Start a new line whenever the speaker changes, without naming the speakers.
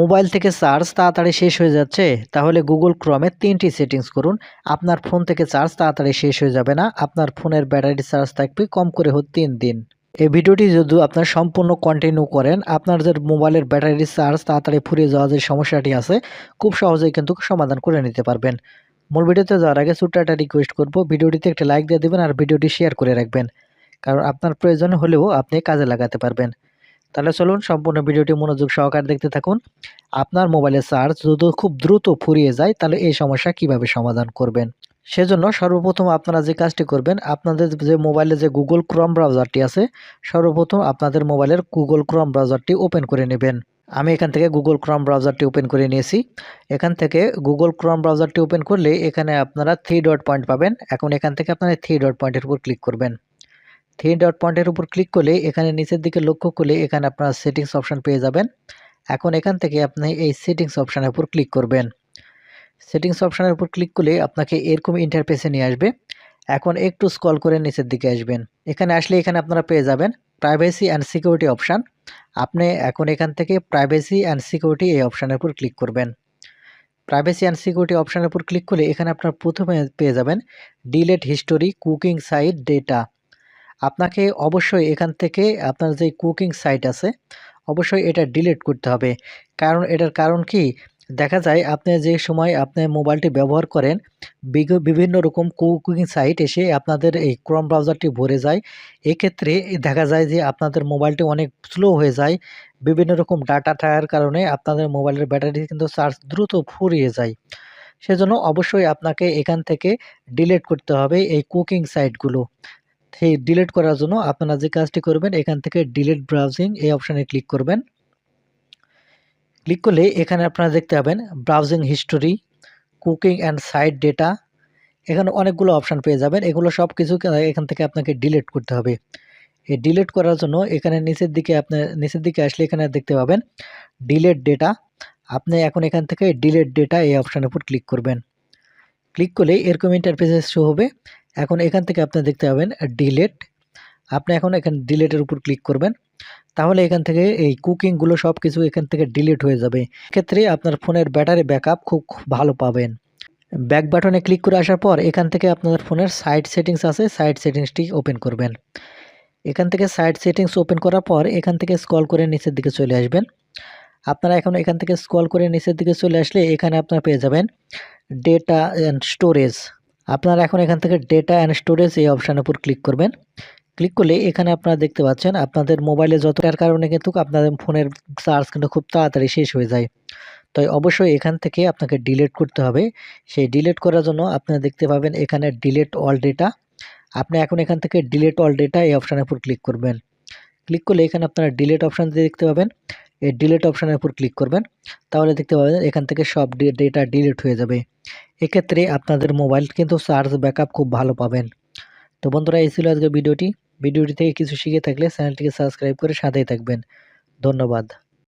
Mobile থেকে charge তাড়াতাড়ি শেষ হয়ে যাচ্ছে, তাহলে গুগল ক্রমে তিনটি সেটিংস করুন। আপনার ফোন থেকে চার্জ তাড়াতাড়ি শেষ হয়ে যাবে না, আপনার ফোনের ব্যাটারি চার্জ থাকবে কম করে হোক তিন দিন। এই ভিডিওটি যদি আপনার সম্পূর্ণ কন্টিনিউ করেন, আপনার যে মোবাইলের ব্যাটারি চার্জ তাড়াতাড়ি ফুরিয়ে যাওয়ার যে সমস্যাটি আছে, খুব সহজেই কিন্তু সমাধান করে নিতে পারবেন। মূল ভিডিওতে যাওয়ার আগে ছোট্ট রিকোয়েস্ট করব, ভিডিওটিতে একটা লাইক দিয়ে দেবেন আর ভিডিওটি শেয়ার করে রাখবেন। কারণ আপনার প্রয়োজন হলেও আপনি কাজে লাগাতে পারবেন। তাহলে চলুন সম্পূর্ণ ভিডিওটি মনোযোগ সহকারে দেখতে থাকুন। আপনার মোবাইলের চার্জ যদি খুব দ্রুত ফুরিয়ে যায়, তাহলে এই সমস্যা কীভাবে সমাধান করবেন? সেজন্য সর্বপ্রথম আপনারা যে কাজটি করবেন, আপনাদের যে মোবাইলে যে গুগল ক্রম ব্রাউজারটি আছে, সর্বপ্রথম আপনাদের মোবাইলের গুগল ক্রম ব্রাউজারটি ওপেন করে নেবেন। আমি এখান থেকে গুগল ক্রম ব্রাউজারটি ওপেন করে নিয়েছি। এখান থেকে গুগল ক্রম ব্রাউজারটি ওপেন করলে এখানে আপনারা থ্রি ডট পয়েন্ট পাবেন। এখন এখান থেকে আপনারা থ্রি ডট পয়েন্টের উপর ক্লিক করবেন। থ্রি ডট পয়েন্টের উপর ক্লিক করলে এখানে নিচের দিকে লক্ষ্য করলে এখানে আপনারা সেটিংস অপশান পেয়ে যাবেন। এখন এখান থেকে আপনি এই সেটিংস অপশানের উপর ক্লিক করবেন। সেটিংস অপশানের উপর ক্লিক করলে আপনাকে এরকম ইন্টারফেসে নিয়ে আসবে। এখন একটু স্কল করে নিচের দিকে আসবেন। এখানে আসলে এখানে আপনারা পেয়ে যাবেন প্রাইভেসি অ্যান্ড সিকিউরিটি অপশান আপনি এখন এখান থেকে প্রাইভেসি অ্যান্ড সিকিউরিটি এই অপশানের উপর ক্লিক করবেন। প্রাইভেসি অ্যান্ড সিকিউরিটি অপশানের উপর ক্লিক করলে এখানে আপনার প্রথমে পেয়ে যাবেন delete history cooking site data আপনাকে অবশ্যই এখান থেকে আপনার যে কুকিং সাইট আছে, অবশ্যই এটা ডিলিট করতে হবে। কারণ এটার কারণ কি? দেখা যায় আপনি যে সময় আপনি মোবাইলটি ব্যবহার করেন বিভিন্ন রকম কুকিং সাইট এসে আপনাদের এই ক্রম ব্রাউজারটি ভরে যায়। এক্ষেত্রে দেখা যায় যে আপনাদের মোবাইলটি অনেক স্লো হয়ে যায়, বিভিন্ন রকম ডাটা থাকার কারণে আপনাদের মোবাইলের ব্যাটারি কিন্তু চার্জ দ্রুত ফুরিয়ে যায়। সেজন্য অবশ্যই আপনাকে এখান থেকে ডিলিট করতে হবে এই কুকিং সাইটগুলো। সেই ডিলিট করার জন্য আপনারা যে কাজটি করবেন, এখান থেকে ডিলিট ব্রাউজিং এই অপশানে ক্লিক করবেন। ক্লিক করলে এখানে আপনারা দেখতে পাবেন browsing history cooking and site data এখানে অনেকগুলো অপশান পেয়ে যাবেন, এগুলো সব কিছু এখান থেকে আপনাকে ডিলিট করতে হবে। এই ডিলিট করার জন্য এখানে নিচের দিকে আপনার নিচের দিকে আসলে এখানে দেখতে পাবেন ডিলেট ডেটা আপনি এখন এখান থেকে ডিলেট ডেটা এই অপশানের উপর ক্লিক করবেন। ক্লিক করলে এরকম ইন্টারফেসেস শো হবে। এখন এখান থেকে আপনি দেখতে পাবেন ডিলেট আপনি এখন এখানে ডিলেটের উপর ক্লিক করবেন। তাহলে এখান থেকে এই কুকিংগুলো সব কিছু এখান থেকে ডিলিট হয়ে যাবে। ক্ষেত্রে আপনার ফোনের ব্যাটারি ব্যাকআপ খুব ভালো পাবেন। ব্যাক বাটনে ক্লিক করে আসার পর এখান থেকে আপনার ফোনের সাইড সেটিংস আছে সাইড সেটিংসটি ওপেন করবেন। এখান থেকে সাইড সেটিংস ওপেন করার পর এখান থেকে স্কল করে নিচের দিকে চলে আসবেন। আপনারা এখন এখান থেকে স্কল করে নিচের দিকে চলে আসলে এখানে আপনারা পেয়ে যাবেন ডেটা অ্যান্ড স্টোরেজ আপনারা এখন এখান থেকে ডেটা অ্যান্ড স্টোরেজ এই অপশানের উপর ক্লিক করবেন। ক্লিক করলে এখানে আপনারা দেখতে পাচ্ছেন, আপনাদের মোবাইলে যতটার কারণে কিন্তু আপনাদের ফোনের চার্জ কিন্তু খুব তাড়াতাড়ি শেষ হয়ে যায়। তাই অবশ্যই এখান থেকে আপনাকে ডিলিট করতে হবে। সেই ডিলিট করার জন্য আপনারা দেখতে পাবেন এখানে ডিলিট অল ডেটা আপনি এখন এখান থেকে ডিলিট অল ডেটা এই অপশানের উপর ক্লিক করবেন। ক্লিক করলে এখানে আপনারা ডিলিট অপশান দিয়ে দেখতে পাবেন। এই ডিলেট অপশানের উপর ক্লিক করবেন। তাহলে দেখতে পাবেন এখান থেকে সব ডেটা ডিলিট হয়ে যাবে। এক্ষেত্রে আপনাদের মোবাইল কিন্তু চার্জ ব্যাকআপ খুব ভালো পাবেন। তো বন্ধুরা, এই ছিল আজকে ভিডিওটি। ভিডিওটি থেকে কিছু শিখে থাকলে চ্যানেলটিকে সাবস্ক্রাইব করে সাথেই থাকবেন। ধন্যবাদ।